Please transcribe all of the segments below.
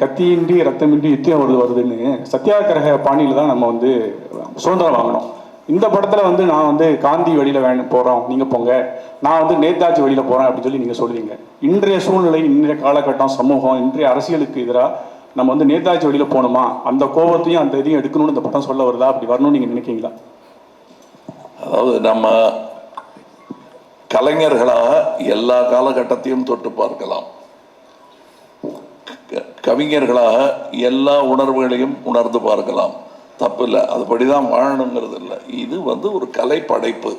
கத்தியின்றி ரத்தமின்றி யுத்தம் வருது வருதுன்னு சத்தியாகிரக பாணியில் தான் நம்ம வந்து சுதந்திரம் வாங்கணும். இந்த படத்துல வந்து நான் வந்து காந்தி வழியில வேணும் போறோம் நீங்க போங்க. நான் வந்து நேதாஜி வழியில போறேன் அப்படின்னு சொல்லி நீங்க சொல்லுவீங்க. இன்றைய சூழ்நிலை இன்றைய காலகட்டம் சமூகம் இன்றைய அரசியலுக்கு எதிராக நம்ம வந்து நேதாஜி வழியில போகணுமா? அந்த கோபத்தையும் அந்த இதையும் எடுக்கணும்னு இந்த படம் சொல்ல வருதா? அப்படி வரணும்னு நீங்க நினைக்கிறீங்களா? அதாவது நம்ம கலைஞர்களாக எல்லா காலகட்டத்தையும் தொட்டு பார்க்கலாம். கவிஞர்களாக எல்லா உணர்வுகளையும் உணர்ந்து பார்க்கலாம். தப்பு இல்லை அதுபடிதான் வாழணுங்கிறது இல்லை இது வந்து ஒரு கலை படைப்பு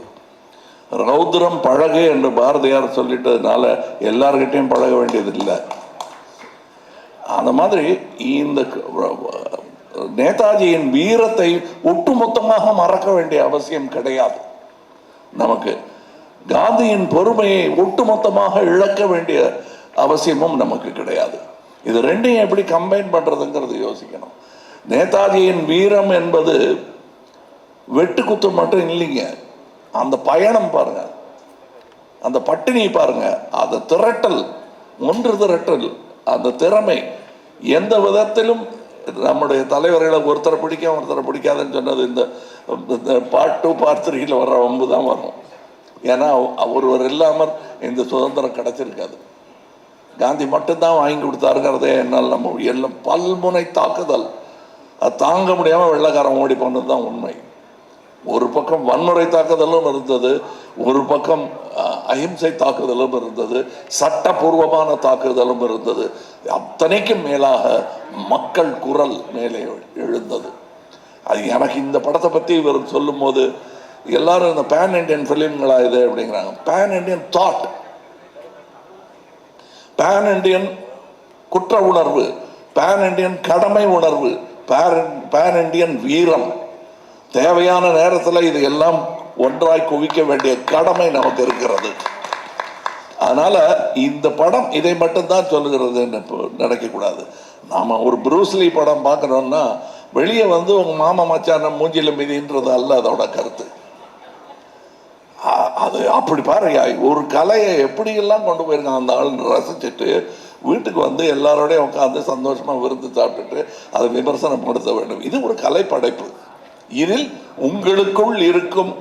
ரௌத்ரம் பழகு என்று பாரதியார் சொல்லிட்டதுனால எல்லார்கிட்டையும் பழக வேண்டியது இல்லை அந்த மாதிரி இந்த நேதாஜியின் வீரத்தை ஒட்டுமொத்தமாக மறக்க வேண்டிய அவசியம் கிடையாது. நமக்கு காந்தியின் பொறுமையை ஒட்டுமொத்தமாக இழக்க வேண்டிய அவசியமும் நமக்கு கிடையாது. இது ரெண்டையும் எப்படி கம்பைன் பண்ணுறதுங்கிறது யோசிக்கணும். நேதாஜியின் வீரம் என்பது வெட்டு குத்து மட்டும் இல்லைங்க. அந்த பயணம் பாருங்க. அந்த பட்டினி பாருங்க. அந்த திரட்டல் ஒன்று திரட்டல் அந்த திறமை எந்த விதத்திலும் நம்முடைய தலைவர்களை ஒருத்தரை பிடிக்க ஒருத்தரை பிடிக்காதுன்னு சொன்னது இந்த இந்த பார்ட் டூ பார்ட் த்ரீல வர்ற வம்பு தான் வரும். ஏன்னா ஒருவர் இல்லாமல் இந்த சுதந்திரம் கிடைச்சிருக்காது. காந்தி மட்டும்தான் வாங்கி கொடுத்தாருங்கிறதே என்னால் நம்ம எல்லாம் பல்முனை தாக்குதல். அது தாங்க முடியாமல் வெள்ளைக்காரன் ஓடி போனது தான் உண்மை. ஒரு பக்கம் வன்முறை தாக்குதலும் இருந்தது ஒரு பக்கம் அஹிம்சை தாக்குதலும் இருந்தது சட்டபூர்வமான தாக்குதலும் இருந்தது. அத்தனைக்கும் மேலாக மக்கள் குரல் மேலே எழுந்தது. அது எனக்கு இந்த படத்தை பற்றி இவர் சொல்லும்போது எல்லாரும் இந்த பேன் இண்டியன் ஃபிலிம்களா இது அப்படிங்கிறாங்க. Pan Indian thought pan Indian குற்ற உணர்வு பேன் இண்டியன் கடமை உணர்வு பேன் இண்டியன் வீரம். தேவையான நேரத்தில் இது எல்லாம் ஒன்றாய் குவிக்க வேண்டிய கடமை நமக்கு இருக்கிறது. அதனால இந்த படம் இதை மட்டும்தான் சொல்லுகிறது நினைக்கக்கூடாது. நாம் ஒரு ப்ரூஸ்லி படம் பார்க்குறோன்னா வெளியே வந்து உங்கள் மாமா மச்சான மூஞ்சியில் மிதின்றது அல்ல அதோட கருத்து. அது அப்படி பாருங்க ஒரு கலையை எப்படியெல்லாம் கொண்டு போயிருக்கான் அந்த ஆள் ரசிச்சுட்டு வீட்டுக்கு வந்து எல்லாரோடையும் உட்காந்து சந்தோஷமாக விருந்து சாப்பிட்டுட்டு அதை விமர்சனம் படுத்த வேண்டும். இது ஒரு கலை படைப்பு. இதில் உங்களுக்குள் இருக்கும்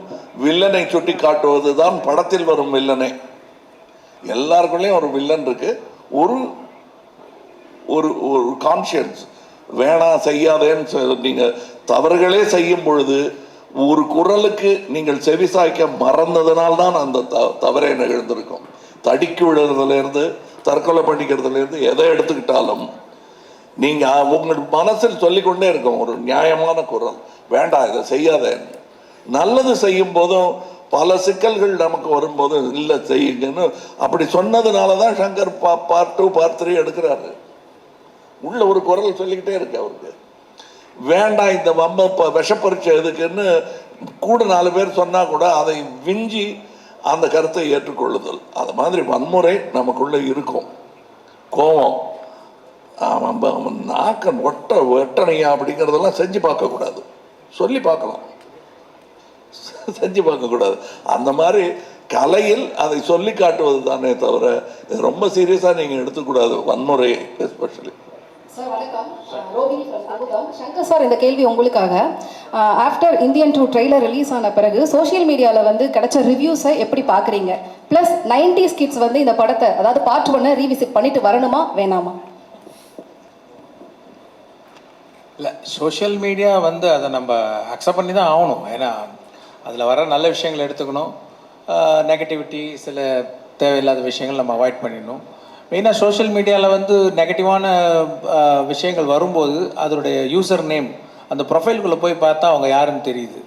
வில்லனை சுட்டி காட்டுவது தான் படத்தில் வரும் வில்லனை. எல்லாருக்குள்ளேயும் ஒரு வில்லன் இருக்கு. ஒரு ஒரு ஒரு கான்ஷியன்ஸ் வேணாம் செய்யாதேன்னு நீங்கள் தவறுகளே செய்யும் பொழுது ஒரு குரலுக்கு நீங்கள் செவிசாய்க்க மறந்ததனால்தான் அந்த த- தவறே நிகழ்ந்திருக்கும். தடிக்கு விழுறதுலேருந்து தற்கொலை பண்ணிக்கிறதுல இருந்து எதை எடுத்துக்கிட்டாலும் நீங்கள் உங்கள் மனசில் சொல்லிக்கொண்டே இருக்கும் ஒரு நியாயமான குரல். வேண்டாம் இதை செய்யாதேன்னு நல்லது செய்யும் போதும் பல சிக்கல்கள் நமக்கு வரும்போது இல்லை செய்யுங்கன்னு. அப்படி சொன்னதுனால தான் சங்கர் பா பார்ட் டூ பார்ட் த்ரீ எடுக்கிறாரு. உள்ள ஒரு குரல் சொல்லிக்கிட்டே இருக்கு அவருக்கு. வேண்டாம் இந்த வம்ப இப்போ விஷப்பரீட்சை எதுக்குன்னு கூட நாலு பேர் சொன்னால் கூட அதை விஞ்சி அந்த கருத்தை ஏற்றுக்கொள்ளுதல். அது மாதிரி வன்முறை நமக்குள்ளே இருக்கும். கோபம் அவன் நாக்கன் ஒட்ட வெட்டணையா அப்படிங்கிறதெல்லாம் செஞ்சு பார்க்கக்கூடாது சொல்லி பார்க்கலாம். செஞ்சு பார்க்கக்கூடாது அந்த மாதிரி கலையில் அதை சொல்லி காட்டுவது தானே தவிர ரொம்ப சீரியஸாக நீங்கள் எடுத்துக்கூடாது வன்முறை எஸ்பெஷலி சார் வணக்கம் சங்கர் சார் இந்த கேள்வி உங்களுக்காக. After Indian two trailer release ஆன பிறகு சோஷியல் மீடியாவில் வந்து கிடைச்ச ரிவ்யூஸை எப்படி பார்க்குறீங்க ப்ளஸ் நைன்டிஸ் கிட்ஸ் வந்து இந்த படத்தை அதாவது பார்ட் ஒன்னை ரீவிசிட் பண்ணிட்டு வரணுமா வேணாமா? இல்லை சோஷியல் மீடியா வந்து அதை நம்ம அக்செப்ட் பண்ணி தான் ஆகணும். ஏன்னா அதில் வர நல்ல விஷயங்களை எடுத்துக்கணும். நெகட்டிவிட்டி சில தேவையில்லாத விஷயங்கள் நம்ம அவாய்ட் பண்ணிடணும். மெயினாக சோஷியல் மீடியாவில் வந்து நெகட்டிவான விஷயங்கள் வரும்போது அதனுடைய யூசர் நேம் அந்த ப்ரொஃபைலுக்குள்ளே போய் பார்த்தா அவங்க யாருன்னு தெரியுது.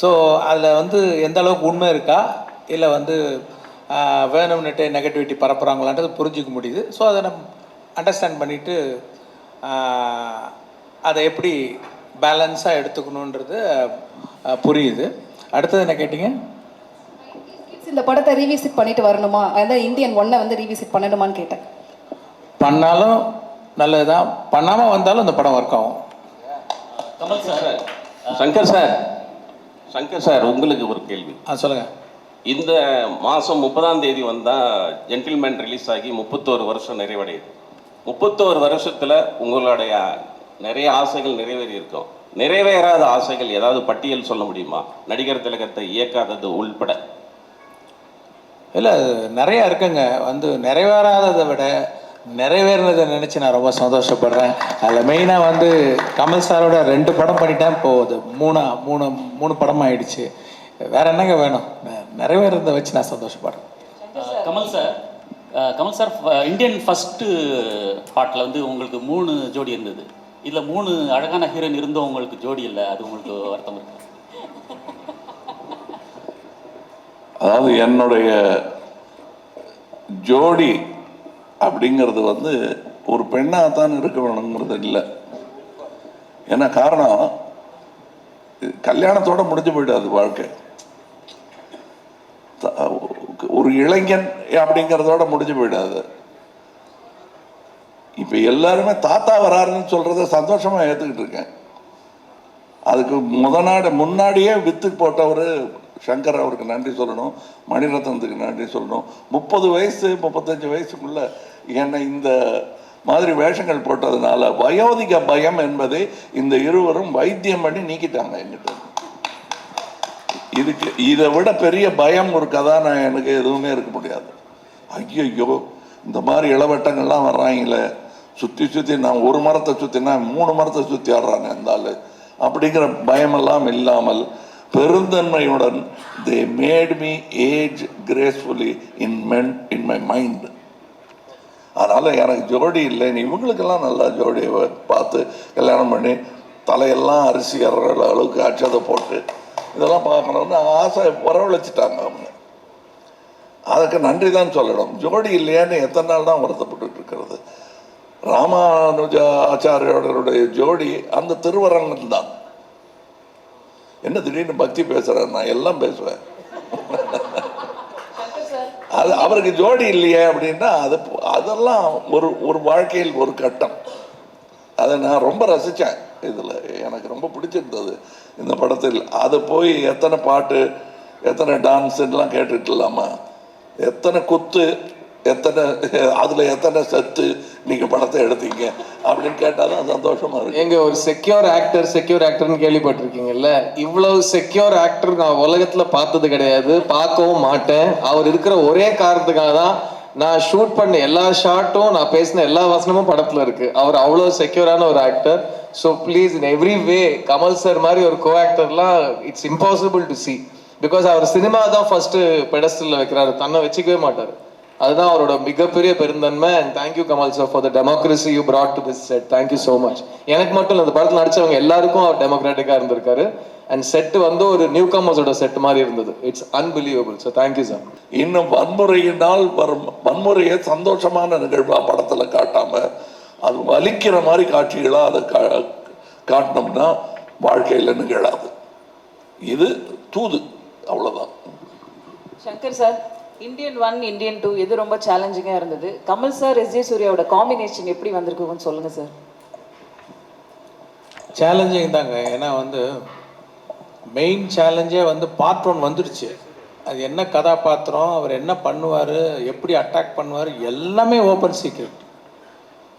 ஸோ அதில் வந்து எந்த அளவுக்கு உண்மை இருக்கா? இல்லை வந்து வேணும்னுட்டு நெகட்டிவிட்டி பரப்புகிறாங்களான்றது புரிஞ்சிக்க முடியுது. ஸோ அதை நம்ம அண்டர்ஸ்டாண்ட் பண்ணிவிட்டு அதை எப்படி பேலன்ஸாக எடுத்துக்கணுன்றது புரியுது. அடுத்தது என்ன கேட்டிங்க? இந்த படத்தை ரீவிசிட் பண்ணிட்டு வரணுமா? அதான் இந்தியன் ஒன்னை வந்து ரீவிசிட் பண்ணணுமான்னு கேட்டேன். பண்ணாலும் நல்லது தான் பண்ணாமல் வந்தாலும் இந்த படம் ஒர்க் ஆகும். Kamal sir Shankar sir Shankar sir உங்களுக்கு ஒரு கேள்வி. ஆ சொல்லுங்கள் இந்த மாதம் முப்பதாம் தேதி வந்தால் ஜென்டில்மேன் ரிலீஸ் ஆகி முப்பத்தோரு வருஷம் நிறைவடையுது. முப்பத்தோரு வருஷத்தில் உங்களுடைய நிறைய ஆசைகள் நிறைவேறி இருக்கும். நிறைவேறாத ஆசைகள் ஏதாவது பட்டியல் சொல்ல முடியுமா? நடிகர் திலகத்தை இயக்காதது உள்பட. இல்லை நிறையா இருக்குங்க. வந்து நிறைவேறாததை விட நிறைவேறினதை நினச்சி நான் ரொம்ப சந்தோஷப்படுறேன். அதில் மெயினாக வந்து கமல் சாரோட ரெண்டு படம் பண்ணிட்டேன். போகுது. மூணா மூணு மூணு படம் ஆயிடுச்சு. வேற என்னங்க வேணும்? நிறைவேறதை வச்சு நான் சந்தோஷப்படுறேன். கமல் சார் கமல் சார் ஃப- இந்தியன் ஃபஸ்ட்டு பாட்டில் வந்து உங்களுக்கு மூணு ஜோடி இருந்தது. இதில் மூணு அழகான ஹீரோயின் இருந்தோம் உங்களுக்கு ஜோடி இல்லை? அது உங்களுக்கு வருத்தம் இருக்குது அதாவது என்னுடைய ஜோடி அப்படிங்கிறது வந்து ஒரு பெண்ணாக தான் இருக்க வேணுங்கிறது இல்லை. ஏன்னா காரணம்? இது கல்யாணத்தோட முடிஞ்சு போயிடாது வாழ்க்கை. ஒரு இளைஞன் அப்படிங்கிறதோட முடிஞ்சு போயிடாது. இப்போ எல்லாருமே தாத்தா வராருன்னு சொல்கிறத சந்தோஷமாக ஏற்றுக்கிட்டு இருக்கேன். அதுக்கு முத நாடு முன்னாடியே வித்து போட்டவர் சங்கர் அவருக்கு நன்றி சொல்லணும் மணிரத்னத்துக்கு நன்றி சொல்லணும். முப்பது வயசு முப்பத்தஞ்சு வயசுக்குள்ள என்னை இந்த மாதிரி வேஷங்கள் போட்டதுனால வயோதிக பயம் என்பதை இந்த இருவரும் வைத்தியம் பண்ணி நீக்கிட்டாங்க என்கிட்ட. இதுக்கு இதை விட பெரிய பயம் ஒரு கதாநாயகனுக்கு எதுவுமே இருக்க முடியாது. ஐயோ இந்த மாதிரி இளவட்டங்கள்லாம் வர்றாங்களே. சுற்றி சுற்றி நான் ஒரு மரத்தை சுற்றினா மூணு மரத்தை சுற்றி ஆடுறாங்க இந்த ஆள். அப்படிங்கிற பயமெல்லாம் இல்லாமல் பெருந்தன்மையுடன் they made me age gracefully in men in my mind அதனால் எனக்கு ஜோடி இல்லைன்னு இவங்களுக்கெல்லாம் நல்லா ஜோடியை பார்த்து கல்யாணம் பண்ணி தலையெல்லாம் அரிசி அற அளவுக்கு அச்சதை போட்டு இதெல்லாம் பார்க்கணும்னு ஆசை வரவழைச்சிட்டாங்க அவங்க. அதுக்கு நன்றி தான் சொல்லணும். ஜோடி இல்லையான்னு எத்தனை நாள் தான் வருத்தப்பட்டு இருக்கிறது. ராமானுஜ ஆச்சாரியோடைய ஜோடி அந்த திருவரங்கம் தான். என்ன திடீர்னு பக்தி பேசுகிறேன் நான் எல்லாம் பேசுவேன். அது அவருக்கு ஜோடி இல்லையே அப்படின்னா அது அதெல்லாம் ஒரு ஒரு வாழ்க்கையில் ஒரு கட்டம். அதை நான் ரொம்ப ரசித்தேன் இதில். எனக்கு ரொம்ப பிடிச்சிருந்தது இந்த படத்தில். அதை போய் எத்தனை பாட்டு எத்தனை டான்ஸுலாம் கேட்டுட்டு இல்லாமா எத்தனை குத்து எத்தனை அதில் எத்தனை சத்து நீங்கள் படத்தை எடுத்தீங்க? அப்படின்னு கேட்டால் தான் சந்தோஷமாக இருக்கும் எங்க ஒரு செக்யூர் ஆக்டர் செக்யூர் ஆக்டர்னு கேள்விப்பட்டிருக்கீங்கல்ல? இவ்வளவு செக்யூர் ஆக்டர் நான் உலகத்தில் பார்த்தது கிடையாது பார்க்கவும் மாட்டேன். அவர் இருக்கிற ஒரே காரணத்துக்காக தான் நான் ஷூட் பண்ண எல்லா ஷாட்டும் நான் பேசின எல்லா வசனமும் படத்தில் இருக்கு. அவர் அவ்வளோ செக்யூரான ஒரு actor so please in every way Kamal sir மாதிரி ஒரு கோ ஆக்டர்லாம் it's impossible to see because our cinema தான் ஃபர்ஸ்ட் பெடஸ்டல்ல வைக்கிறாரு. தன்னை வச்சுக்கவே மாட்டார். அதுதான் அவரோட மிகப்பெரிய பெருந்தன்மை. And thank you Kamal sir for the democracy you brought to this set thank you so much எனக்கு மட்டும் இந்த படத்தில் நடிச்சவங்க எல்லாருக்கும் அவர் டெமோக்ராட்டிக்காக இருந்திருக்காரு. அண்ட் செட்டு வந்து ஒரு நியூ கமர்ஸோட செட் மாதிரி இருந்தது. It's unbelievable so thank you sir இன்னும் வன்முறையினால் வரும் வன்முறையை சந்தோஷமான நிகழ்வா படத்துல காட்டாம அது வலிக்கிற மாதிரி காட்சிகளா அதை கா- காட்டினோம்னா வாழ்க்கையில நிகழாது. இது தூது. அவ்வளவுதான். Shankar sir Indian one Indian two எது ரொம்ப சேலஞ்சிங்காக இருந்தது? கமல் சார் எஸ் ஜே சூர்யாவோட காம்பினேஷன் எப்படி வந்திருக்குன்னு சொல்லுங்க சார் சேலஞ்சிங் தாங்க. ஏன்னா வந்து மெயின் சேலஞ்சே வந்து பார்ட் ஒன் வந்துடுச்சு அது என்ன கதாபாத்திரம் அவர் என்ன பண்ணுவார் எப்படி அட்டாக் பண்ணுவார் எல்லாமே ஓப்பன் சீக்ரெட்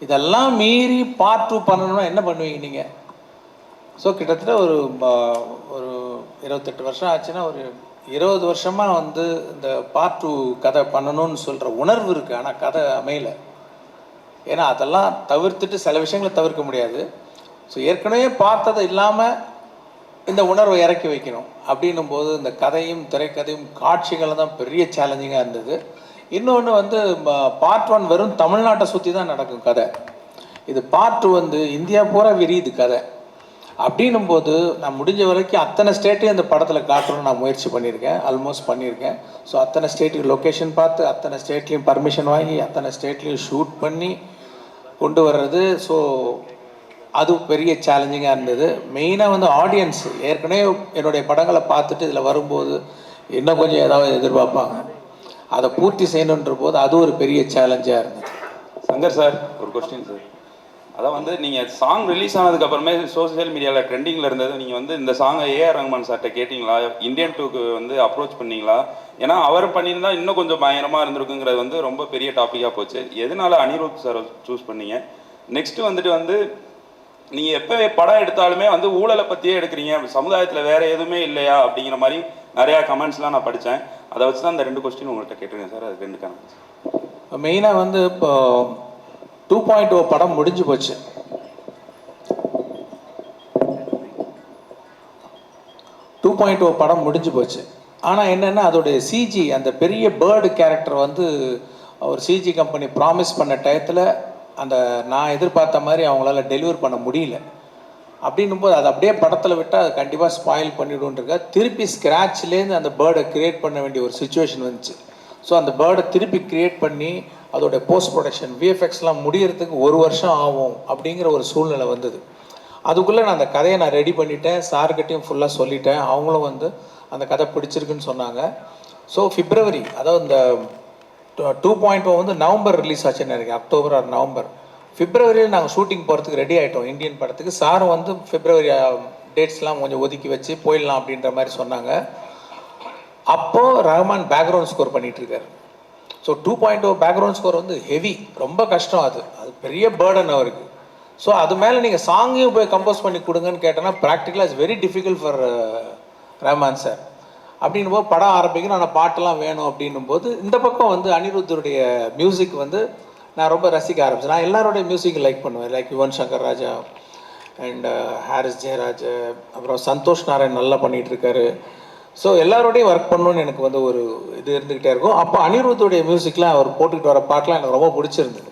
இதெல்லாம் மீறி பார்ட் டூ பண்ணணும்னா என்ன பண்ணுவீங்க நீங்கள் ஸோ கிட்டத்தட்ட ஒரு ப- ஒரு இருபத்தெட்டு வருஷம் ஆச்சுன்னா ஒரு இருபது வருஷமாக வந்து இந்த பார்ட் டூ கதை பண்ணணும்னு சொல்கிற உணர்வு இருக்குது ஆனால் கதை அமையல. ஏன்னா அதெல்லாம் தவிர்த்துட்டு சில விஷயங்களை தவிர்க்க முடியாது. ஸோ ஏற்கனவே பார்த்தது இல்லாமல் இந்த உணர்வை இறக்கி வைக்கணும். அப்படின்னும் போது இந்த கதையும் திரைக்கதையும் காட்சிகளும் தான் பெரிய சேலஞ்சிங்காக இருந்தது. இன்னொன்று வந்து பார்ட் ஒன் வெறும் தமிழ்நாட்டை சுற்றி தான் நடக்கும் கதை. இது பார்ட் டூ வந்து இந்தியா பூரா விரியுது கதை. அப்படின்னும் போது நான் முடிஞ்ச வரைக்கும் அத்தனை ஸ்டேட்டையும் அந்த படத்தில் காட்டணும்னு நான் முயற்சி பண்ணியிருக்கேன். ஆல்மோஸ்ட் பண்ணியிருக்கேன். ஸோ அத்தனை ஸ்டேட்டுக்கு லொக்கேஷன் பார்த்து அத்தனை ஸ்டேட்லேயும் பர்மிஷன் வாங்கி அத்தனை ஸ்டேட்லேயும் ஷூட் பண்ணி கொண்டு வர்றது. ஸோ அது பெரிய சேலஞ்சிங்காக இருந்தது. மெயினாக வந்து ஆடியன்ஸ் ஏற்கனவே என்னுடைய படங்களை பார்த்துட்டு இதில் வரும்போது இன்னும் கொஞ்சம் ஏதாவது எதிர்பார்ப்பாங்க. அதை பூர்த்தி செய்யணுன்ற போது அது ஒரு பெரிய சேலஞ்சாக இருந்தது. சங்கர் சார் ஒரு கொஸ்டின் சார் அதான் வந்து நீங்கள் சாங் ரிலீஸ் ஆனதுக்கு அப்புறமே சோஷியல் மீடியாவில் ட்ரெண்டிங்கில் இருந்தது. நீங்கள் வந்து இந்த சாங்கை ஏஆர் ரஹ்மான் சார்கிட்ட கேட்டிங்களா? இந்தியன் டூக்கு வந்து அப்ரோச் பண்ணீங்களா? ஏன்னா அவர் பண்ணியிருந்தா இன்னும் கொஞ்சம் பயங்கரமாக இருந்திருக்குங்கிறது வந்து ரொம்ப பெரிய டாப்பிக்காக போச்சு. எதனால அனிருத் சார் சூஸ் பண்ணீங்க? நெக்ஸ்ட் வந்துட்டு வந்து நீங்கள் எப்போவே படம் எடுத்தாலுமே வந்து ஊழலை பற்றியே எடுக்கிறீங்க. சமுதாயத்தில் வேற எதுவுமே இல்லையா? அப்படிங்கிற மாதிரி நிறையா கமெண்ட்ஸ்லாம் நான் படித்தேன் அதை வச்சு தான் இந்த ரெண்டு கொஸ்டின் உங்கள்கிட்ட கேட்டிருக்கேன் சார் அது ரெண்டு கமெண்ட்ஸ் மெயினாக வந்து இப்போ டூ பாயிண்ட் ஓ படம் முடிஞ்சு போச்சு. டூ பாயிண்ட் ஓ படம் முடிஞ்சு போச்சு. ஆனால் என்னென்னா அதோடைய சிஜி அந்த பெரிய பேர்டு கேரக்டர் வந்து ஒரு சிஜி கம்பெனி ப்ராமிஸ் பண்ண டயத்தில் அந்த நான் எதிர்பார்த்த மாதிரி அவங்களால டெலிவர் பண்ண முடியல. அப்படின்னும் போது அது அப்படியே படத்தில் விட்டால் அது கண்டிப்பாக ஸ்பாயில் பண்ணிவிடுன்றக்க திருப்பி ஸ்க்ராட்ச்லேருந்து அந்த பேர்டை கிரியேட் பண்ண வேண்டிய ஒரு சுச்சுவேஷன் வந்துச்சு. ஸோ அந்த பேர்டை திருப்பி கிரியேட் பண்ணி அதோட போஸ்ட் ப்ரொடக்ஷன் விஎஃப்எக்ஸ்லாம் முடியறதுக்கு ஒரு வருஷம் ஆகும் அப்படிங்கிற ஒரு சூழ்நிலை வந்தது. அதுக்குள்ளே நான் அந்த கதையை நான் ரெடி பண்ணிட்டேன். சார்கிட்டையும் ஃபுல்லாக சொல்லிட்டேன். அவங்களும் வந்து அந்த கதை பிடிச்சிருக்குன்னு சொன்னாங்க. ஸோ ஃபிப்ரவரி அதாவது இந்த டூ பாயிண்ட் oh வந்து நவம்பர் ரிலீஸ் ஆச்சுன்னு நினைக்கிறேன் அக்டோபர் ஆர் நவம்பர். ஃபிப்ரவரியில் நாங்கள் ஷூட்டிங் போகிறதுக்கு ரெடி ஆகிட்டோம் இந்தியன் படத்துக்கு. சார் வந்து ஃபிப்ரவரி டேட்ஸ்லாம் uh, கொஞ்சம் ஒதுக்கி வச்சு போயிடலாம் அப்படின்ற மாதிரி சொன்னாங்க. அப்போது Rahman background score பண்ணிகிட்ருக்காரு so two point oh background score வந்து ஹெவி ரொம்ப கஷ்டம் அது. அது பெரிய பேர்டன் அவருக்கு. ஸோ அது மேலே நீங்கள் சாங்கையும் போய் கம்போஸ் பண்ணி கொடுங்கன்னு கேட்டோன்னா ப்ராக்டிக்கலாக it's very difficult for Rahman sir அப்படின்னும் போது படம் ஆரம்பிக்கணும் ஆனால் பாட்டெல்லாம் வேணும் அப்படின்னும் போது இந்த பக்கம் வந்து அனிருத்தருடைய மியூசிக் வந்து நான் ரொம்ப ரசிக்க ஆரம்பிச்சேன். நான் எல்லாருடைய மியூசிக் லைக் பண்ணுவேன். Like Yuvan Shankar Raja and Harris uh, Jayaraj அப்புறம் சந்தோஷ் நாராயண் நல்லா பண்ணிகிட்டு இருக்காரு. ஸோ எல்லாரோடையும் ஒர்க் பண்ணணும்னு எனக்கு வந்து ஒரு இது இருந்துக்கிட்டே இருக்கும். அப்போ அனிருத்துடைய மியூசிக்லாம் அவர் போட்டுக்கிட்டு வர பாட்டெலாம் எனக்கு ரொம்ப பிடிச்சிருந்தது.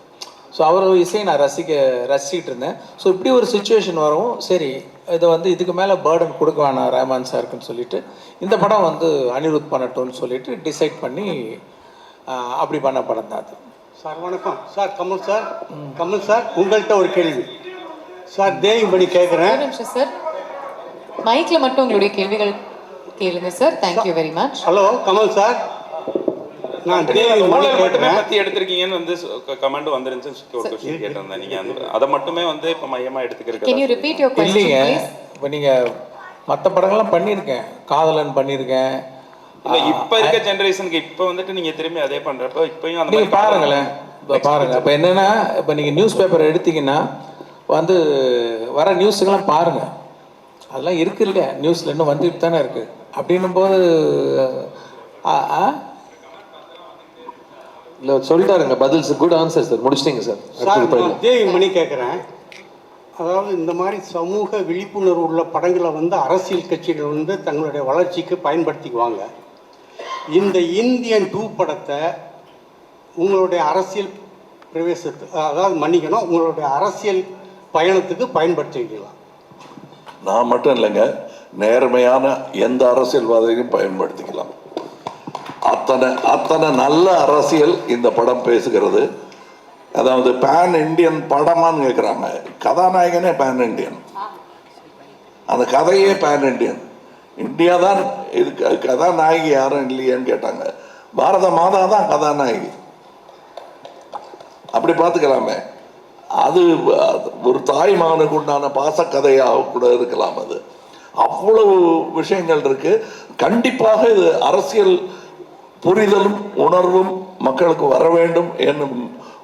ஸோ அவர் இசையை நான் ரசிக்க ரசிச்சிட்டு இருந்தேன். ஸோ இப்படி ஒரு சுச்சுவேஷன் வரவும் சரி இதை வந்து இதுக்கு மேலே பேர்டன் கொடுக்க வேணாம் ரஹ்மான் சாருக்குன்னு சொல்லிட்டு இந்த படம் வந்து அனிருத் பண்ணட்டும்னு சொல்லிட்டு டிசைட் பண்ணி அப்படி பண்ண படம் தான் அது. சார் வணக்கம். Sir Kamal sir Kamal sir உங்கள்கிட்ட ஒரு கேள்வி. சார் தேவிபடி கேட்குறேன் ஒரு நிமிஷம் சார் மைக்ல மட்டும் உங்களுடைய கேள்விகள் கேளுங்க sir thank you very much hello Kamal sir நான் ஊழல் மட்டுமே பத்தி எடுத்திருக்கீங்கன்னு வந்து கமெண்ட் வந்துருந்துச்சு ஒரு கொஸ்டின் கேட்டிருந்தேன். நீங்க அந்த அதை மட்டுமே வந்து இப்ப மையமா கேன் யூ எடுத்துக்கிறது ரிப்பீட் யுவர் கொஸ்டின் இல்லைங்க. இப்போ நீங்கள் மற்ற படங்கள்லாம் பண்ணியிருக்கேன். காதலன் பண்ணியிருக்கேன். இல்ல இப்ப இருக்க ஜெனரேஷனுக்கு இப்ப வந்துட்டு நீங்க திரும்பி அதே பண்றப்ப இப்பயும் அந்த நீங்கள் பாருங்களேன். இப்போ பாருங்கள் இப்போ என்னென்னா இப்போ நீங்கள் நியூஸ் பேப்பர் எடுத்தீங்கன்னா வந்து வர நியூஸுக்கெல்லாம் பாருங்கள் அதெல்லாம் இருக்கு இல்லையா? நியூஸில் இன்னும் வந்துட்டு தானே இருக்குது அப்படின்னும் போது இல்லை சொல்லிட்டாருங்க பதில் குட் ஆன்சர் சார் முடிச்சிட்டீங்க சார் சார் நான் தேவிமணி கேட்குறேன் அதாவது இந்த மாதிரி சமூக விழிப்புணர்வு உள்ள படங்களை வந்து அரசியல் கட்சிகள் வந்து தங்களுடைய வளர்ச்சிக்கு பயன்படுத்திக்குவாங்க. இந்த இந்தியன் டூ படத்தை உங்களுடைய அரசியல் பிரவேசத்து அதாவது மன்னிக்கணும் உங்களுடைய அரசியல் பயணத்துக்கு பயன்படுத்திக்கலாம் நான் மட்டும் இல்லைங்க. நேர்மையான எந்த அரசியல்வாதியையும் பயன்படுத்திக்கலாம். அத்தனை அத்தனை நல்ல அரசியல் இந்த படம் பேசுகிறது. அதாவது பேன் இண்டியன் படமான்னு கேட்குறாங்க கதாநாயகனே பேன் இண்டியன் அந்த கதையே பேன் இண்டியன் இந்தியா தான் இது கதாநாயகி யாரும் இல்லையேன்னு கேட்டாங்க. பாரத மாதா தான் கதாநாயகி. அப்படி பார்த்துக்கலாமே. அது அது ஒரு தாய் மகனுக்கு உண்டான பாசக்கதையாக கூட இருக்கலாம் அது. அவ்வளவு விஷயங்கள் இருக்கு. கண்டிப்பாக இது அரசியல் புரிதலும் உணர்வும் மக்களுக்கு வர வேண்டும் என்னும்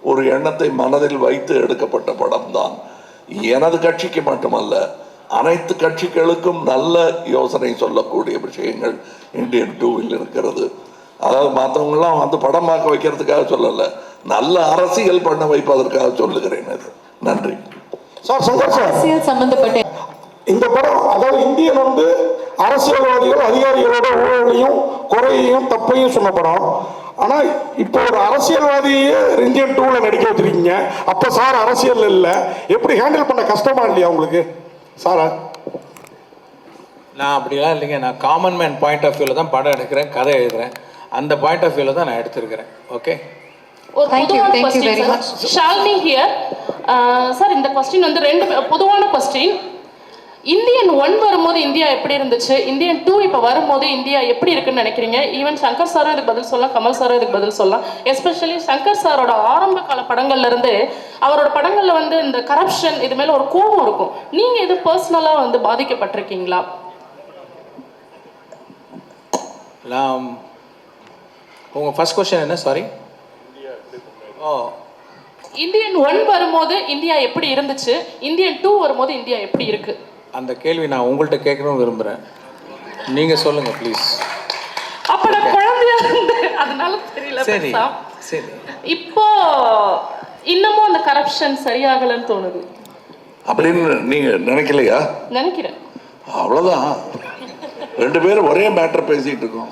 ஒரு எண்ணத்தை மனதில் வைத்து எடுக்கப்பட்ட படம் தான் எனது கட்சிக்கு மட்டுமல்ல அனைத்து கட்சிகளுக்கும் நல்ல யோசனை சொல்லக்கூடிய விஷயங்கள் இந்தியன் டூவில் இருக்கிறது. அதாவது மற்றவங்களாம் வந்து படம் பார்க்க வைக்கிறதுக்காக சொல்லலை நல்ல அரசியல் பண்ண வைப்பதற்காக சொல்லுகிறேன் நன்றி. சார் சங்கர் சார் அரசியல் சம்பந்தப்பட்ட இந்த படம் அதாவது இந்தியன் வந்து அரசியல்வாதிகள் அதிகாரிகளோட ஊழலையும் குறையையும் தப்பையும் சொன்ன படம். ஆனா இப்போ ஒரு அரசியல்வாதியே இந்தியன் டூல நடிக்க வச்சிருக்கீங்க. அப்ப சார் அரசியல் இல்ல. எப்படி ஹேண்டில் பண்ண கஷ்டமா இல்லையா உங்களுக்கு? சாரா? நான் அப்படிலாம் இல்லைங்க. நான் காமன் மேன் பாயிண்ட் ஆஃப் வியூவில் தான் படம் எடுக்கிறேன் கதை எழுதுறேன். அந்த பாயிண்ட் ஆஃப் வியூவில் தான் நான் எடுத்திருக்கிறேன். ஓகே சார் இந்த கொஸ்டின் வந்து ரெண்டு பொதுவான கொஸ்டின் இந்தியன் ஒன் வரும்போது இந்தியா எப்படி இருந்துச்சு? இந்தியன் டூ இப்போ வரும்போது இந்தியா எப்படி இருக்குன்னு நினைக்கிறீங்க? ஈவன் சங்கர் சாரும் இதுக்கு பதில் சொல்லலாம் கமல் சாரும் இதுக்கு பதில் சொல்லலாம். எஸ்பெஷலி சங்கர் சாரோட ஆரம்ப கால படங்கள்ல இருந்து அவரோட படங்கள்ல வந்து இந்த கரப்ஷன் இது மேல ஒரு கோபம் இருக்கும். நீங்க இது பர்சனலா வந்து பாதிக்கப்பட்டிருக்கீங்களா? நான் உங்கள் ஃபர்ஸ்ட் கொஸ்டின் என்ன? Sorry oh. இந்தியன் ஒன் வரும்போது இந்தியா எப்படி இருந்துச்சு? இந்தியன் டூ வரும்போது இந்தியா எப்படி இருக்கு? அந்த கேள்வி நான் உங்கள்கிட்ட கேட்கணும்னு விரும்புகிறேன் நீங்கள் சொல்லுங்கள் ப்ளீஸ் அப்ப நான் குழந்தையா இருந்தேன். அதனால தெரியல சரி. சரி. இப்போ இன்னமும் அந்த கரப்ஷன் சரியாகலன்னு தோணுது. அப்படின்னு நீங்க நினைக்கலையா? நினைக்கிறேன். அவ்வளவுதான். ரெண்டு பேரும் ஒரே மேட்டர் பேசிட்டு இருக்கோம்.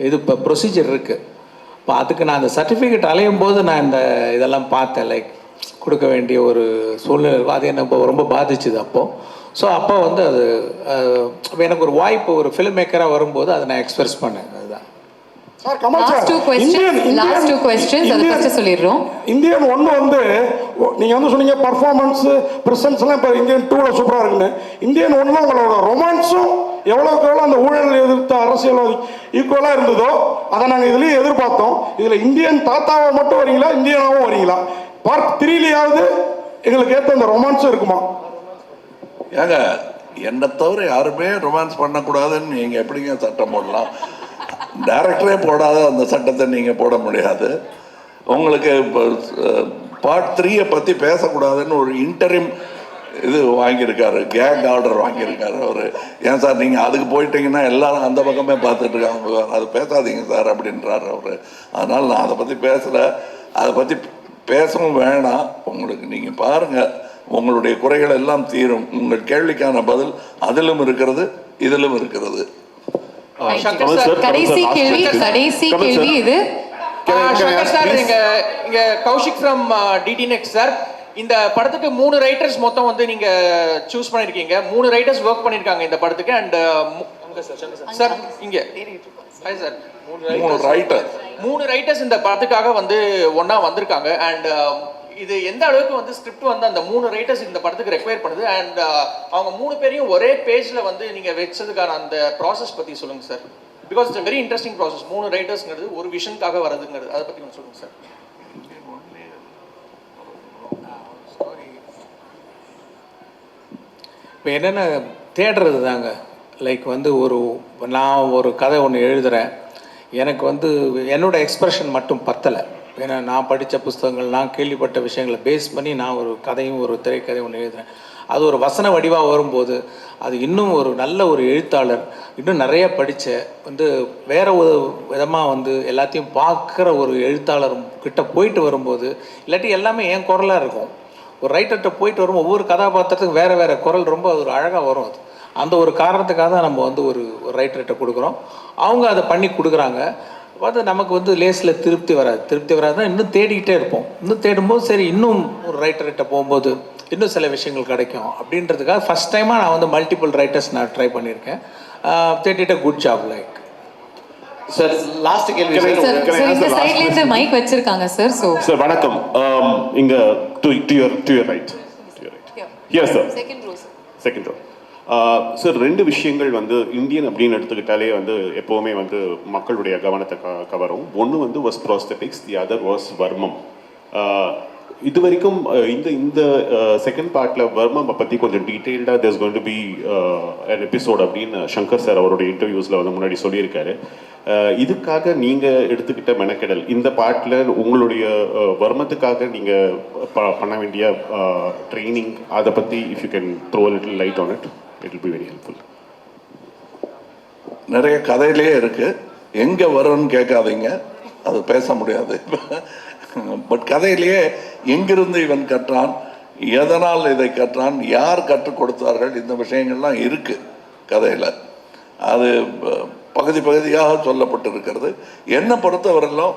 இது இப்போ ப்ரொசீஜர் இருக்குது இப்போ அதுக்கு நான் அந்த சர்டிஃபிகேட் அலையும் போது நான் இந்த இதெல்லாம் பார்த்தேன். லைக் கொடுக்க வேண்டிய ஒரு சூழ்நிலை. அது என்ன ரொம்ப பாதிச்சுது அப்போது ஸோ அப்போ வந்து அது எனக்கு ஒரு வாய்ப்பு ஒரு ஃபில்ம் மேக்கராக வரும்போது அதை நான் எக்ஸ்பிரஸ் பண்ணேன். அதுதான். இந்தியன் ஒன்று வந்து ஒ- நீங்க வந்து சொன்னீங்க பர்ஃபார்மன்ஸ் ப்ரெசன்ஸ்லாம் இப்போ இந்தியன் டூவில் சூப்பராக இருக்குன்னு. இந்தியன் ஒன்றில் உங்களோட ரொமான்ஸும் எவ்வளோக்கு எவ்வளோ அந்த ஊழல் எதிர்த்த அரசியல்வாதி ஈக்குவலாக இருந்ததோ அதை நாங்கள் இதுலேயும் எதிர்பார்த்தோம். இதில் இந்தியன் தாத்தாவை மட்டும் வரீங்களா இந்தியனாகவும் வரீங்களா? பார்ட் த்ரீலேயாவது எங்களுக்கு ஏற்ற அந்த ரொமான்ஸும் இருக்குமா? ஏங்க என்னை தவிர யாருமே ரொமான்ஸ் பண்ணக்கூடாதுன்னு நீங்கள் எப்படிங்க சட்டம் போடலாம்? டேரக்டரே போடாத அந்த சட்டத்தை நீங்கள் போட முடியாது. உங்களுக்கு இப்போ பார்ட் த்ரீயை பற்றி பேசக்கூடாதுன்னு ஒரு இன்டரிம் இது வாங்கியிருக்காரு கேக் ஆர்டர் வாங்கியிருக்காரு அவர். ஏன் சார் நீங்கள் அதுக்கு போயிட்டீங்கன்னா எல்லாரும் அந்த பக்கமே பார்த்துட்டு இருக்காங்க. அது பேசாதீங்க சார் அப்படின்றாரு அவர். அதனால் நான் அதை பற்றி பேசலை. அதை பற்றி பேசவும் வேணாம். உங்களுக்கு நீங்கள் பாருங்கள் உங்களுடைய குறைகள் எல்லாம் தீரும். உங்கள் கேள்விக்கான பதில் அதிலும் இருக்கிறது இதிலும் இருக்கிறது. கடைசி கேள்வி கடைசி கேள்வி இது. Kaushik from DD next sir. இந்த படத்துக்கு மூணு ரைட்டர்ஸ் மொத்தம் வந்து நீங்க சூஸ் பண்ணிருக்கீங்க. மூணு ரைட்டர்ஸ் ஒர்க் பண்ணிருக்காங்க இந்த படத்துக்கு அண்ட் சார் இங்க. ஹாய் சார் மூணு ரைட்டர் மூணு ரைட்டர்ஸ் இந்த படத்துக்காக வந்து ஒண்ணா வந்திருக்காங்க. அண்ட் இது எந்த அளவுக்கு வந்து ஸ்கிரிப்ட் வந்து அந்த மூணு ரைட்டர்ஸ் இந்த படத்துக்கு ரெக்வயர் பண்ணுது? அண்ட் அவங்க மூணு பேரையும் ஒரே பேஜ்ல வந்து நீங்க வச்சதுக்கான அந்த ப்ராசஸ் பத்தி சொல்லுங்க sir because it's very interesting process மூணு ரைட்டர்ஸ்ங்கிறது ஒரு விஷனுக்காக வரதுங்கிறது அதை பத்தி கொஞ்சம் சொல்லுங்க சார் இப்போ என்னென்ன தேடுறது தாங்க லைக் வந்து ஒரு நான் ஒரு கதை ஒன்று எழுதுகிறேன் எனக்கு வந்து என்னோடய எக்ஸ்ப்ரெஷன் மட்டும் பத்தலை. ஏன்னா நான் படித்த புஸ்தகங்கள் நான் கேள்விப்பட்ட விஷயங்களை பேஸ் பண்ணி நான் ஒரு கதையும் ஒரு திரைக்கதையும் ஒன்று எழுதுகிறேன் அது ஒரு வசன வடிவாக வரும்போது அது இன்னும் ஒரு நல்ல ஒரு எழுத்தாளர் இன்னும் நிறைய படித்த வந்து வேறு ஒரு விதமாக வந்து எல்லாத்தையும் பார்க்குற ஒரு எழுத்தாளர் கிட்ட போயிட்டு வரும்போது இல்லாட்டி எல்லாமே என் குரலாக இருக்கும். ஒரு ரைட்டர்கிட்ட போயிட்டு வரும் ஒவ்வொரு கதாபாத்திரத்துக்கும் வேறு வேறு குரல் ரொம்ப ஒரு அழகாக வரும் அது. அந்த ஒரு காரணத்துக்காக தான் நம்ம வந்து ஒரு ரைட்டர்கிட்ட கொடுக்குறோம். அவங்க அதை பண்ணி கொடுக்குறாங்க. அது நமக்கு வந்து லேஸில் திருப்தி வராது. திருப்தி வராதுன்னா இன்னும் தேடிக்கிட்டே இருப்போம். இன்னும் தேடும்போது சரி இன்னும் ஒரு ரைட்டர்கிட்ட போகும்போது இன்னும் சில விஷயங்கள் கிடைக்கும். அப்படின்றதுக்காக ஃபஸ்ட் டைமாக நான் வந்து மல்டிபிள் ரைட்டர்ஸ் நான் ட்ரை பண்ணியிருக்கேன். தேடிட்ட good job like sir last கேள்வி சார் சார் இந்த சைட்ல இருந்து மைக் வச்சிருக்காங்க சார் சோ சார் வணக்கம். Um, இங்க to to your to your right yes sir second rows second row sir ரெண்டு விஷயங்கள் வந்து இந்தியன் அப்படின்னு எடுத்துக்கிட்டாலே வந்து எப்போவுமே வந்து மக்களுடைய கவனத்தை க கவரும். ஒன்று வந்து was prosthetics the other was வர்மம் இது வரைக்கும் இந்த இந்த செகண்ட் பார்ட்டில் வர்மம் பற்றி கொஞ்சம் டீட்டெயில்டாக there's going to be uh, an episode அப்படின்னு சங்கர் சார் அவருடைய இன்டர்வியூஸில் வந்து முன்னாடி சொல்லியிருக்காரு. இதுக்காக நீங்கள் எடுத்துக்கிட்ட மெனக்கெடல் இந்த பார்ட்டில் உங்களுடைய வர்மத்துக்காக நீங்கள் பண்ண வேண்டிய ட்ரைனிங் அதை பற்றி if you can throw little light on it it will be very helpful நிறைய கதையிலே இருக்கு. எங்க வரும்னு கேட்காதீங்க. அது பேச முடியாது. பட் கதையிலேயே எங்கிருந்து இவன் கற்றான்? எதனால் இதை கற்றான்? யார் கற்றுக் கொடுத்தார்கள்? இந்த விஷயங்கள்லாம் இருக்கு கதையில். அது பகுதி பகுதியாக சொல்லப்பட்டிருக்கிறது. என்னை பொறுத்தவரையிலும்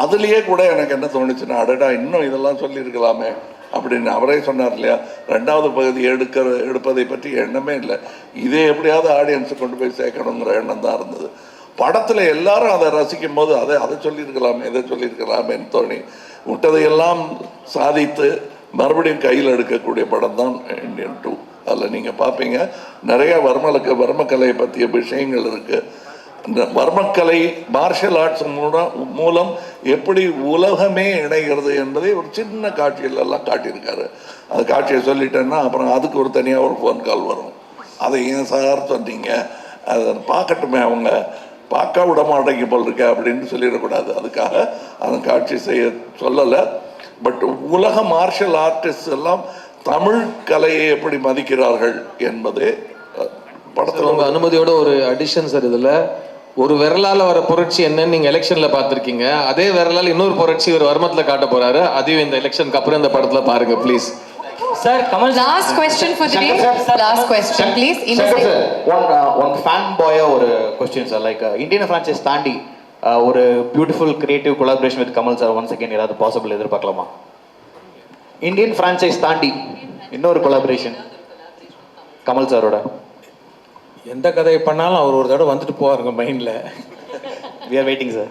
அதுலேயே கூட எனக்கு என்ன தோணுச்சுன்னா அடடா இன்னும் இதெல்லாம் சொல்லியிருக்கலாமே அப்படின்னு அவரே சொன்னார் இல்லையா? ரெண்டாவது பகுதி எடுக்கிற எடுப்பதை பற்றி எண்ணமே இல்லை. இதே எப்படியாவது ஆடியன்ஸை கொண்டு போய் சேர்க்கணுங்கிற எண்ணம் தான் இருந்தது. படத்தில் எல்லாரும் அதை ரசிக்கும் போது அதை அதை சொல்லியிருக்கலாமே இதை சொல்லியிருக்கலாமேன்னு தோணி. விட்டதையெல்லாம் சாதித்து மறுபடியும் கையில் எடுக்கக்கூடிய படம் தான் இண்டியன் டூ அதில் நீங்கள் பார்ப்பீங்க நிறைய வர்மலுக்கு வர்மக்கலையை பற்றிய விஷயங்கள் இருக்குது இந்த வர்மக்கலை மார்ஷல் ஆர்ட்ஸ் மூலம் மூலம் எப்படி உலகமே இணைகிறது என்பதை ஒரு சின்ன காட்சியிலெல்லாம் காட்டியிருக்காரு. அந்த காட்சியை சொல்லிட்டேன்னா அப்புறம் அதுக்கு ஒரு தனியாக ஒரு ஃபோன் கால் வரும். அதை ஏன் சார் சொன்னீங்க. அதை பார்க்கட்டுமே அவங்க. பார்க்க விட மாட்டேங்க போல் இருக்க அப்படின்னு சொல்லிடக்கூடாது. அதுக்காக அந்த காட்சி செய்ய சொல்லலை. பட் உலக மார்ஷல் ஆர்டிஸ்ட் எல்லாம் தமிழ் கலையை எப்படி மதிக்கிறார்கள் என்பதே படத்தில் உங்க அனுமதியோட ஒரு அடிஷன் சார் இதுல. ஒரு விரலால வர புரட்சி என்னன்னு நீங்க எலெக்ஷன்ல பார்த்திருக்கீங்க. அதே விரலால இன்னொரு புரட்சி ஒரு வர்மத்துல காட்ட போறாரு. அதையும் இந்த எலெக்ஷனுக்கு அப்புறம் இந்த படத்துல பாருங்க please sir Kamal last question for the day last question please Shankar sir one one fan பாயா ஒரு question sir like Indian franchise தாண்டி uh, ஒரு beautiful creative collaboration with Kamal sir one second ஏதாவது பாசிபிள் எதிர்பார்க்கலாமா? Indian franchise தாண்டி இன்னொரு collaboration Kamal சாரோட எந்த கதையை பண்ணாலும் அவர் ஒரு தடவை வந்துட்டு போவாருங்க மைண்டில் வி ஆர் வெயிட்டிங் சார்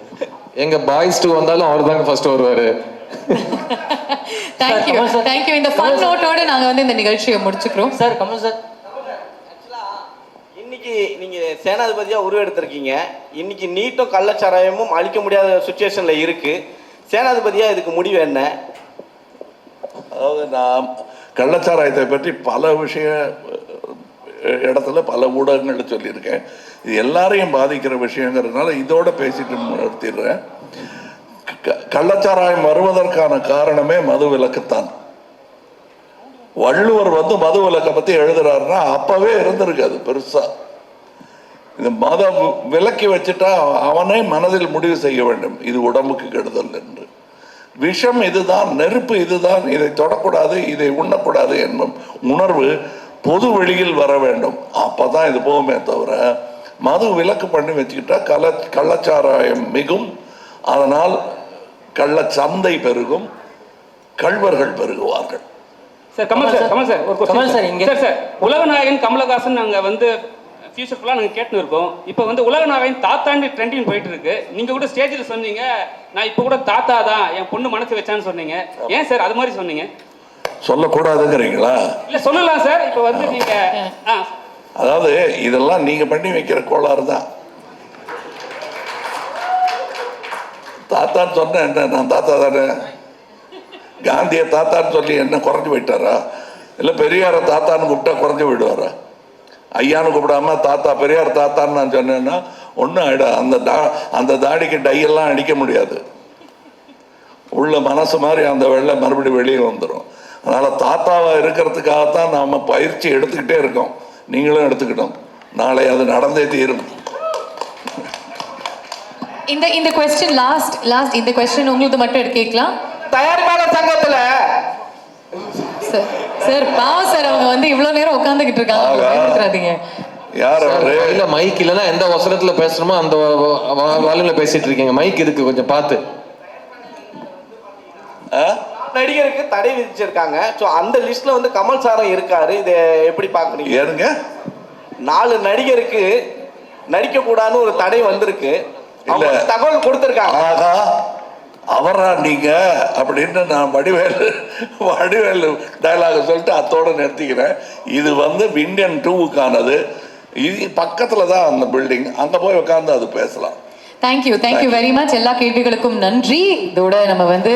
எங்க பாய்ஸ் டூ வந்தாலும் அவர் தாங்க ஃபர்ஸ்ட் வருவாரு. தேங்க் யூ தேங்க் யூ இந்த ஃபன் நோட்டோட நாங்க வந்து இந்த நிகழ்ச்சியை முடிச்சுக்கிறோம். சார் கமல் சார் இன்னைக்கு நீங்க சேனாதிபதியா உருவெடுத்திருக்கீங்க இன்னைக்கு நீட்டும் கள்ளச்சாராயமும் அழிக்க முடியாத சுச்சுவேஷன்ல இருக்கு. சேனாதிபதியா இதுக்கு முடிவு என்ன? அதாவது நான் கள்ளச்சாராயத்தை பற்றி பல விஷய இடத்துல பல ஊடகங்கள்ல சொல்லியிருக்கேன். இது எல்லாரையும் பாதிக்கிற விஷயங்கிறதுனால இதோட பேசிட்டு நிறுத்திடுறேன் கள்ளச்சாராயம் வருவதற்கான காரணமே மது விலக்குத்தான். வள்ளுவர் வந்து மது விலக்கை பத்தி எழுதுறாருன்னா அப்பவே இருந்திருக்கு அது பெருசா. இந்த மதம் விலக்கி வச்சுட்டா அவனே மனதில் முடிவு செய்ய வேண்டும். இது உடம்புக்கு கெடுதல் என்று. விஷம் இதுதான் நெருப்பு இதுதான் இதை தொடக்கூடாது இதை உண்ணக்கூடாது என்னும் உணர்வு பொது வெளியில் வர வேண்டும். அப்பதான் இது போகுமே தவிர மது விலக்கு பண்ணி வச்சுக்கிட்டா கல கள்ளச்சாராயம் மிகும். அதனால் கள்ளச்சந்தை பெருகும் கள்வர்கள் பெருகுவார்கள். Sir Kamal sir Kamal sir ஒரு கமல் சார், இங்க- சார் சார் உலகநாயகன் கமலஹாசன் நாங்க வந்து ஃபியூச்சர் ஃபுல்லாக நாங்கள் கேட்டுன்னு இருக்கோம் இப்போ வந்து உலகநாயகன் தாத்தாண்டு ட்ரெண்டிங் போயிட்டு இருக்கு நீங்க கூட ஸ்டேஜில் சொன்னீங்க நான் இப்போ கூட தாத்தா தான் என் பொண்ணு மனசு வச்சான்னு சொன்னீங்க. ஏன் சார் அது மாதிரி சொன்னீங்க? சொல்லக்கூடாதுங்கிறீங்களா? இல்ல சொல்லலாம் சார். இப்போ வந்து நீங்க ஆ. அதாவது இதெல்லாம் நீங்க பண்ணி வைக்கிற கோளாறு தான். தாத்தான்னு சொன்ன என்ன நான் தாத்தா தானே? காந்தியை தாத்தான்னு சொல்லி என்ன குறைஞ்சு போயிட்டாரா? இல்லை பெரியார தாத்தான்னு கூப்பிட்டா குறைஞ்சு போயிடுவாரா? ஐயான்னு கூப்பிடாம தாத்தா பெரியார் தாத்தான்னு நான் சொன்னேன்னா ஒன்றும் ஆயிடா அந்த டா அந்த தாடிக்கு டையெல்லாம் அடிக்க முடியாது. உள்ள மனசு மாதிரி அந்த வெள்ளை மறுபடியும் வெளியே வந்துடும் அதனால் தாத்தாவாக இருக்கிறதுக்காகத்தான் நாம் பயிற்சி எடுத்துக்கிட்டே இருக்கோம். நீங்களும் எடுத்துக்கிட்டோம் நாளை அது நடந்தே தீரும். இந்த இந்த கொஸ்டின் லாஸ்ட் லாஸ்ட் இந்த கொஸ்டின் உங்களுக்கு மட்டும் எடுத்து கேட்கலாம். தயாரிப்பாளர் சங்கத்துல. சார் சார் பாவம் சார் அவங்க வந்து இவ்வளவு நேரம் உட்காந்துக்கிட்டு இருக்காங்க. யார் இல்ல மைக் இல்லைன்னா எந்த வசனத்துல பேசணுமோ அந்த வால்யூம்ல பேசிட்டு இருக்கீங்க. மைக் இருக்கு கொஞ்சம் பார்த்து. ஆ? நடிகருக்கு தடை விதிச்சிருக்காங்க. ஸோ அந்த லிஸ்ட்ல வந்து கமல் சாரும் இருக்காரு. இதை எப்படி பாக்குறீங்க ஏனுங்க? நாலு நடிகருக்கு நடிக்க கூடாதுன்னு ஒரு தடை வந்திருக்கு. இல்ல. தகவல் கொடுத்திருக்காங்க. ஆகா அவரா நீங்க அப்படின்னு நான் வடிவேலு வடிவேலு டயலாக சொல்லிட்டு அத்தோட நிறுத்திக்கிறேன். இது வந்து இந்தியன் டூவுக்கானது. இது பக்கத்துல தான் அந்த பில்டிங் அங்க போய் உட்காந்து அது பேசலாம். தேங்க்யூ தேங்க்யூ வெரி மச் எல்லா கேள்விகளுக்கும் நன்றி. இதோட நம்ம வந்து